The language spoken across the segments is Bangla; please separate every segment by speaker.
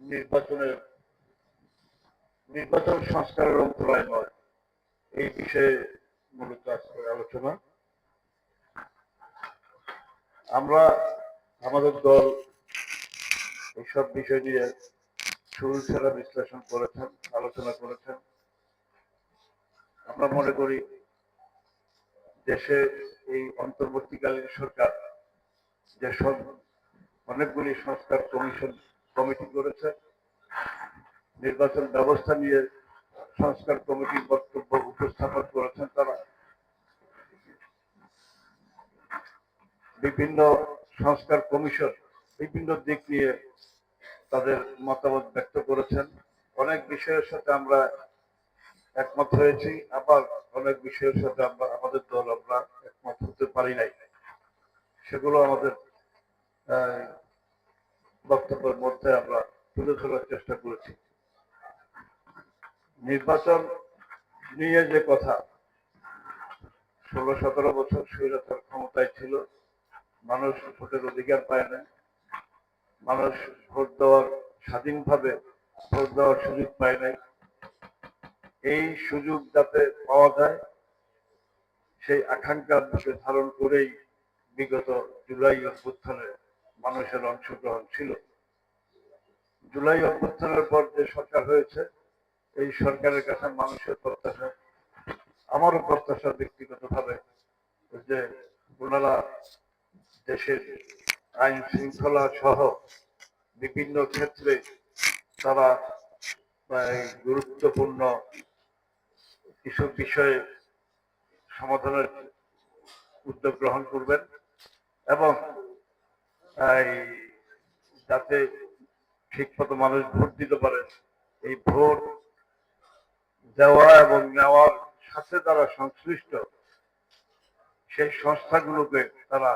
Speaker 1: নির্বাচনের, নির্বাচন সংস্কারের অন্তরায় নয়। এই বিষয়ে মূলত আজকের আলোচনা। আমরা আমাদের দল এইসব বিষয় নিয়ে শুরু ছাড়া বিশ্লেষণ করেছেন, আলোচনা করেছেন। আমরা মনে করি দেশে এই অন্তর্বর্তীকালীন সরকার, যে সব অনেকগুলি সংস্কার কমিশন কমিটি করেছে। নির্বাচন ব্যবস্থা নিয়ে সংস্কার কমিটির বক্তব্য উপস্থাপন করেছেন তারা। বিভিন্ন সংস্কার কমিশন বিভিন্ন দিক নিয়ে তাদের মতামত ব্যক্ত করেছেন। অনেক বিষয়ের সাথে আমরা একমত হয়েছি, আবার অনেক বিষয়ের সাথে আমরা, আমাদের দল আমরা একমত হতে পারি নাই। সেগুলো আমাদের বক্তব্যের মধ্যে আমরা তুলে ধরার চেষ্টা করেছি। নির্বাচন নিয়ে যে কথা ষোলো সতেরো বছর স্বৈরাচার ক্ষমতায় ছিল, মানুষ ভোটের অধিকার পায় না মানুষ ভোট দেওয়ার, স্বাধীনভাবে ভোট দেওয়ার সুযোগ পায় নাই। এই সুযোগ যাতে পাওয়া যায়, সেই আকাঙ্ক্ষার বুকে ধারণ করেই বিগত জুলাই অভ্যুত্থানে মানুষের অংশগ্রহণ ছিল। জুলাই অভ্যুত্থানের পর যে সরকার হয়েছে, এই সরকারের কাছে মানুষের প্রত্যাশা, আমারও প্রত্যাশা ব্যক্তিগতভাবে যে ওনারা দেশের আইন শৃঙ্খলা সহ বিভিন্ন ক্ষেত্রে তারা গুরুত্বপূর্ণ কিছু বিষয়ে সমাধানের উদ্যোগ গ্রহণ করবেন এবং যাতে ঠিকমতো মানুষ ভোট দিতে পারে, এই ভোট দেওয়া এবং নেওয়ার সাথে যারা সংশ্লিষ্ট, সেই সংস্থাগুলোকে তারা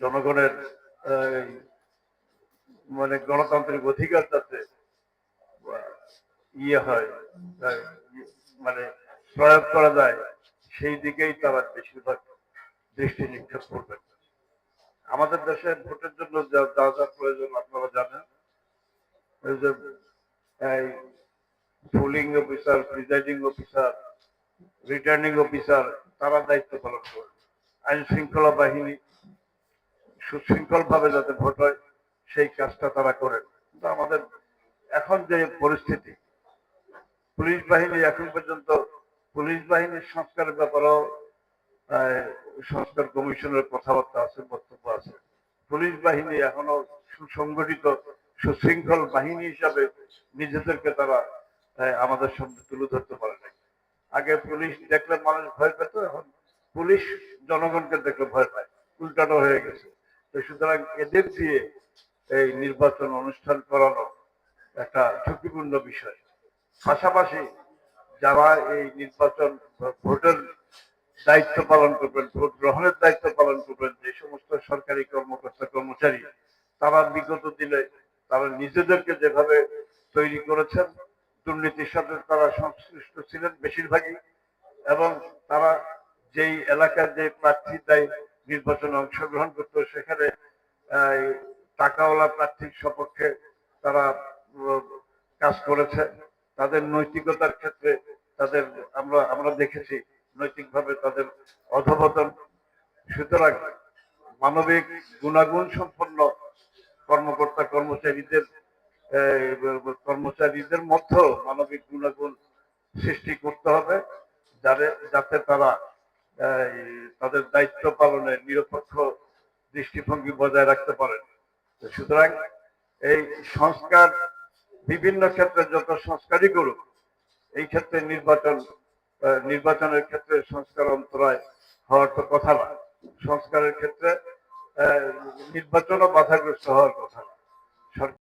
Speaker 1: জনগণের মানে গণতান্ত্রিক অধিকার যাতে ইয়ে হয় মানে প্রয়োগ করা যায়, সেই দিকেই তারা বেশিরভাগ দৃষ্টি নিক্ষেপ করবেন। আমাদের দেশে ভোটের জন্য যা যা প্রয়োজন আপনারা জানেন। Polling officer presiding officer returning officer তারা দায়িত্ব পালন করবে আইন শৃঙ্খলা বাহিনী সুশৃঙ্খল ভাবে যাতে ভোট হয়, সেই কাজটা তারা করেন। কিন্তু আমাদের এখন যে পরিস্থিতি, পুলিশ বাহিনী এখন পর্যন্ত, পুলিশ বাহিনীর সংস্কারের ব্যাপারেও সংস্কার কমিশনের কথাবার্তা আছে, বক্তব্য আছে। পুলিশ বাহিনী এখনও সুসংগঠিত, সুশৃঙ্খল বাহিনী হিসাবে নিজেদেরকে তারা আমাদের সামনে তুলে ধরতে পারে নাই। আগে পুলিশ দেখলে মানুষ ভয় পেত, এখন পুলিশ জনগণকে দেখলে ভয় পায়। উল্টানো হয়ে গেছে। তো সুতরাং এদের দিয়ে এই নির্বাচন অনুষ্ঠান করানো একটা ঝুঁকিপূর্ণ বিষয়। পাশাপাশি যারা এই নির্বাচন ভোটের দায়িত্ব পালন করবেন, ভোট গ্রহণের দায়িত্ব পালন করবেন, যে সমস্ত সরকারি কর্মকর্তা, কর্মচারী, তারা বিগত দিনে তারা নিজেদেরকে যেভাবে তৈরি করেছেন, দুর্নীতির সাথে তারা সংশ্লিষ্ট ছিলেন বেশিরভাগই, এবং তারা যেই এলাকার যে প্রার্থী দেয় নির্বাচনে অংশগ্রহণ করতো, সেখানে টাকাওয়ালা প্রার্থীর সপক্ষে তারা কাজ করেছে। তাদের নৈতিকতার ক্ষেত্রে তাদের আমরা আমরা দেখেছি নৈতিকভাবে তাদের অধপতন। সুতরাং মানবিক গুণাগুণ সম্পন্ন কর্মকর্তা কর্মচারীদের কর্মচারীদের মধ্যেও মানবিক গুণাগুণ সৃষ্টি করতে হবে, যাতে যাতে তারা তাদের দায়িত্ব পালনে নিরপেক্ষ দৃষ্টিভঙ্গি বজায় রাখতে পারেন। সুতরাং এই সংস্কার বিভিন্ন ক্ষেত্রে যত সংস্কারই করুক, এই ক্ষেত্রে নির্বাচন নির্বাচনের ক্ষেত্রে সংস্কার অন্তরায় হওয়ার তো কথা না। সংস্কারের ক্ষেত্রে নির্বাচনও বাধাগ্রস্ত হওয়ার কথা না।